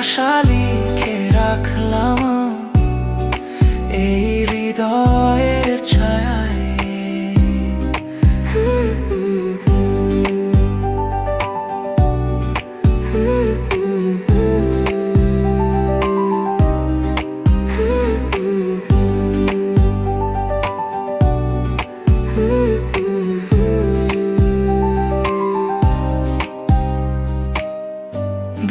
ভালোবাসা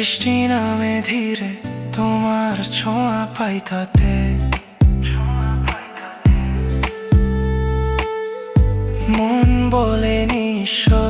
বৃষ্টি নামে ধীরে তোমার ছোঁয়া পাই তাতে। মন বলে নিঃশব্দে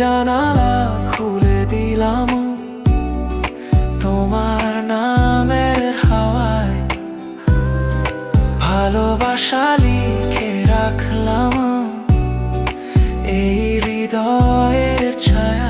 জানালা খুলে দিলাম। তোমার নামের হাওয়ায় ভালোবাসা লিখে রাখলাম। এই হৃদয়ের ছায়া